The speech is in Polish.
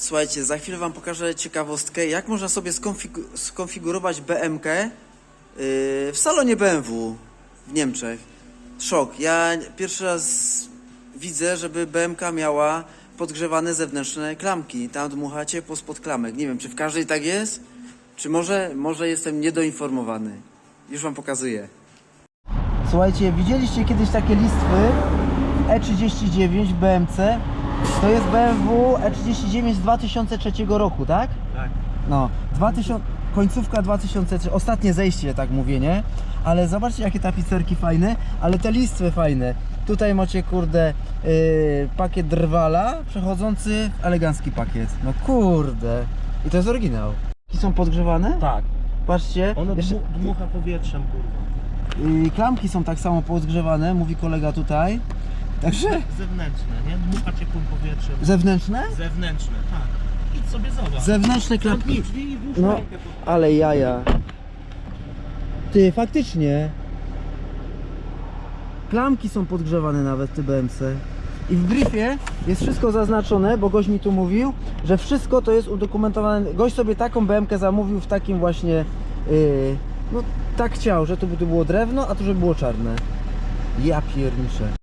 Słuchajcie, za chwilę Wam pokażę ciekawostkę, jak można sobie skonfigu- skonfigurować BMK yy, w salonie BMW w Niemczech. Szok. Ja pierwszy raz widzę, żeby BMK miała podgrzewane zewnętrzne klamki. Tam dmucha ciepło spod klamek. Nie wiem, czy w każdej tak jest, czy może, może jestem niedoinformowany. Już Wam pokazuję. Słuchajcie, widzieliście kiedyś takie listwy E39 w BMC? To jest BMW E39 z 2003 roku, tak? Tak. No, 2000, końcówka 2003, ostatnie zejście, tak mówię, nie? Ale zobaczcie, jakie tapicerki fajne, ale te listwy fajne. Tutaj macie, kurde, yy, pakiet drwala przechodzący w elegancki pakiet. No kurde. I to jest oryginał. I są podgrzewane? Tak. Patrzcie. Ono jeszcze- dmu, dmucha powietrzem, kurwa. Yy, klamki są tak samo podgrzewane, mówi kolega tutaj. Także Zewnętrzne, nie? Dmucha ciepłym powietrzem. zewnętrzne? Zewnętrzne, tak. Idź sobie zobacz. Zewnętrzne Zamknij klamki. drzwi i włóż No, rękę pod... ale jaja. Ty, faktycznie. Klamki są podgrzewane nawet w tym BMC. I w briefie jest wszystko zaznaczone, bo gość mi tu mówił, że wszystko to jest udokumentowane. Gość sobie taką BMK zamówił w takim właśnie. Yy, no tak chciał, że tu by tu było drewno, a tu żeby było czarne. Ja pierniczę.